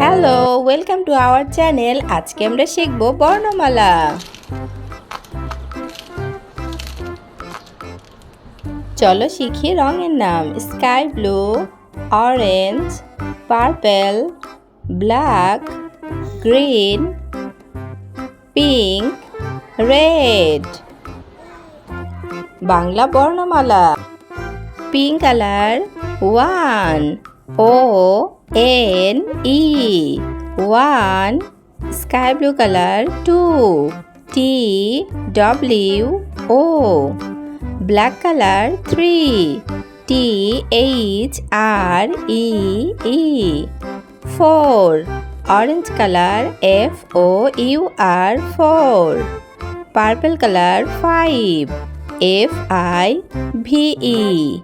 Hello welcome to our channel আজকে আমরা শিখব বর্ণমালা। চলো শিখি রঙের নাম। Sky blue orange purple black green pink red Bangla বর্ণমালা। Pink colour one O N E one sky blue color two T W O. Black color three T H R E E. Four orange color F O U R four purple color five F I V E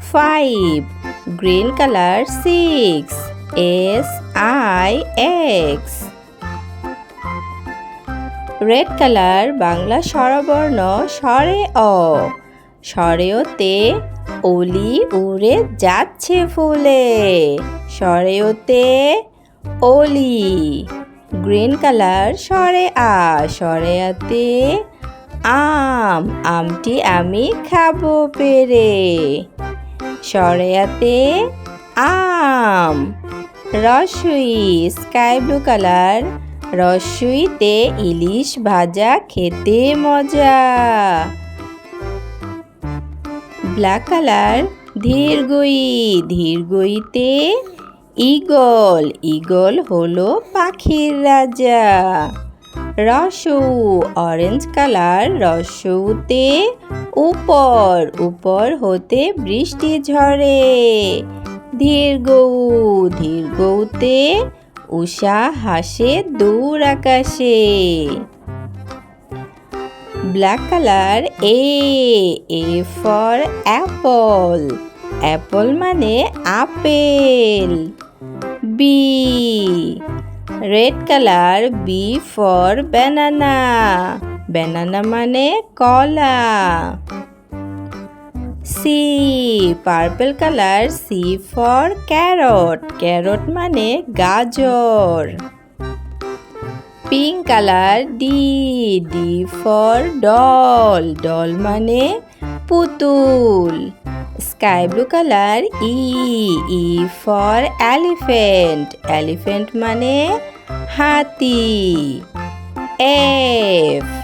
five green colour six S I X red colour Bangla স্বরবর্ণ স্বরে অ স্বরেওতে অলি উড়ে যাচ্ছে ফুলে স্বরেওতে অলি green colour স্বরে আ স্বরে আতে আম আমটি আমি খাব পেরে সরেয়াতে আম, রসুই স্কাই ব্লু কালার রসুইতে ইলিশ ভাজা, খেতে মজা। ব্ল্যাক কালার ধীরগই ধীরগইতে ইগল ইগল হলো পাখির রাজা। রসু অরেঞ্জ কালার রসুতে উপর উপর হতে বৃষ্টি ঝরে। ধীরগৌ ধীরগৌতে উষা হাসে দূর আকাশে। Black colour A A for apple apple মানে apple. B red colour B for banana banana মানে কলা। C purple colour C for carrot carrot মানে গাজর। Pink colour D D for doll doll মানে পুতুল। Sky blue colour E E for elephant elephant মানে হাতি। F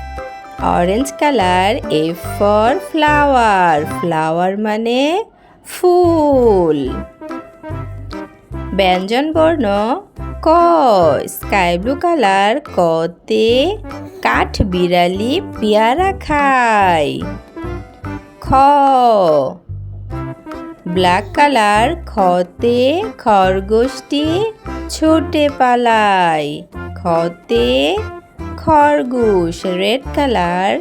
orange colour F for flower flower মানে ফুল। ব্যঞ্জন বর্ণ ক। স্কাই ব্লু কালার কতে কাঠ, বিড়ালি, পেয়ারা খায়। খ। ব্ল্যাক কালার খতে খরগোশটি ছুটে পালায়। খতে খরগোশ, রেড কালার,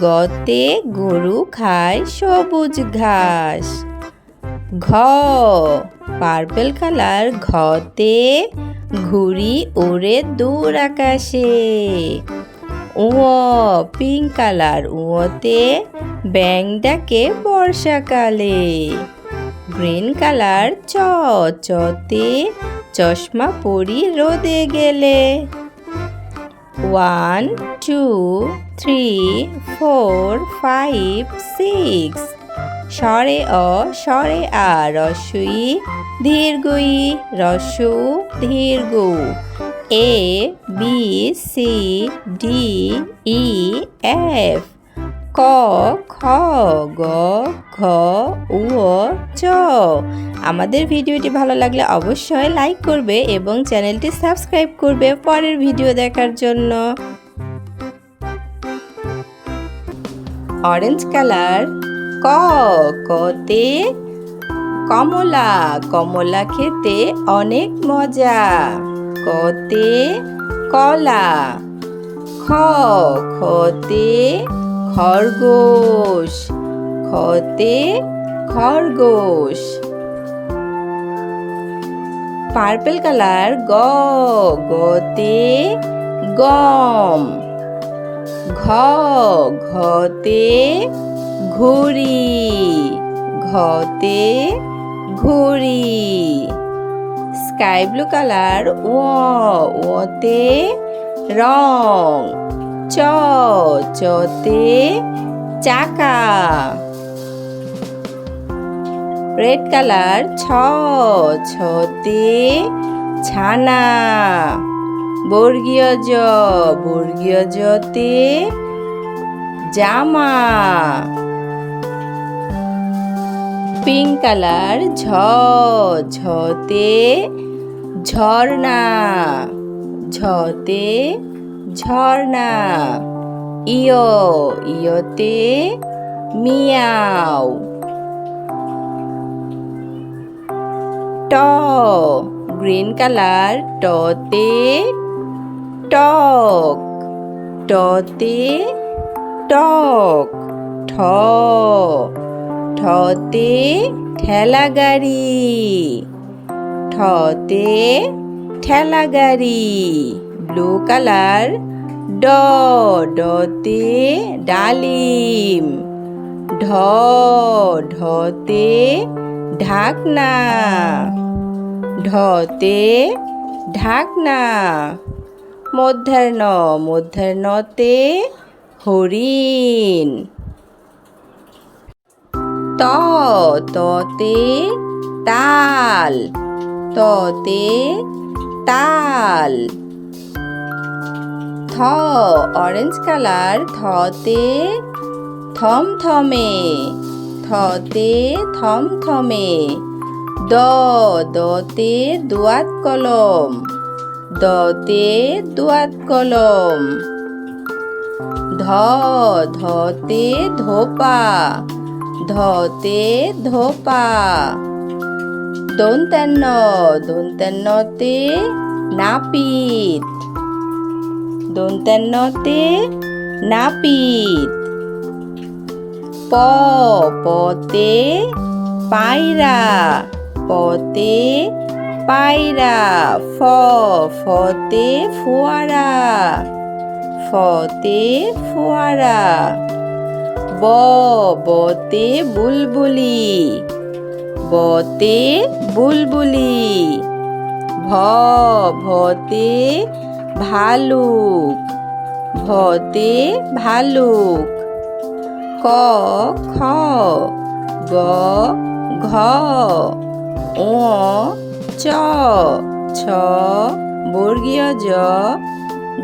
গতে গরু খায় সবুজ ঘাস। ঘ, পার্পেল কালার, ঘতে ঘুড়ি ওড়ে দূর আকাশে। ও পিঙ্ক কালার, উঁতে ব্যাং ডাকে বর্ষাকালে। গ্রিন কালার, চ, চতে চশমা পরি রোদে গেলে। One two three four five six স্বরে অ স্বরে আ, রসুই, দীর্ঘই, রসু, দীর্ঘ। A B C D E F ক, খ, গ, ঘ, উ চ। আমাদের ভিডিওটি ভালো লাগলে অবশ্যই লাইক করবে এবং চ্যানেলটি সাবস্ক্রাইব করবে পরের ভিডিও দেখার জন্য। অরেঞ্জ কালার, ক, কতে কমলা কমলা খেতে অনেক মজা। কতে কলা, খ, খতে খরগোশ। খতে খরগোশ। পার্পল কালার গ, গতে গম। ঘ, ঘতে ঘুড়ি। ঘতে ঘুড়ি। স্কাই ব্লু কালার ও, ওতে রং। চ, চতে চাকা। রেড কালার, ছ, ছতে ছানা। বর্গীয় জ, বর্গীয় জতে জামা। পিঙ্ক কালার, ঝ ঝতে ঝর্ণা। ঝতে ঝর্ণা। ইয়, ইয়তে মিয়াও। ট, গ্রিন কালার, টতে টক। টতে টক। ঠ, ঠতে ঠেলা গাড়ি ঠতে ঠেলা গাড়ি ব্লু কালার। ড ডতে ডালিম। ঢ ঢতে ঢাকনা। ঢতে ঢাকনা। মধ্যাহ্ন, মধ্যাহ্নতে হরিণ। ত, ততে তাল। ততে তাল। থ অরেঞ্জ কালার থতে থমথমে থতে থমথমে, দ, দতে দুয়াত কলম, দতে দুয়াত কলম, ধ, ধতে ধোপা ধতে ধোপা, দন্তান্ন, দন্তান্নতে নাপিত। দন্তান্নতে নাপিত। প, পতে পায়রা। পতে পায়রা। ফ, ফতে ফোয়ারা। ফতে ফোয়ারা। ব, বতে বুলবুলি। বতে বুলবুলি। ভ ভতে ভালুক ভতে ভালুক। ক, খ, গ, ঘ ও চ, ছ, বর্গীয় জ,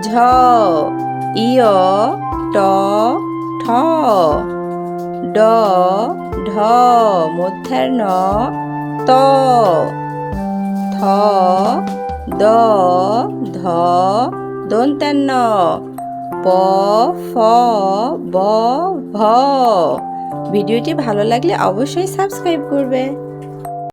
ঝ ইয় ট, ঠ, ড, ঢ, মধ্যাহ্ন, ত থ দ ধ দন্তান্ন প ফ ব ভ। ভিডিওটি ভালো লাগলে অবশ্যই সাবস্ক্রাইব করবে।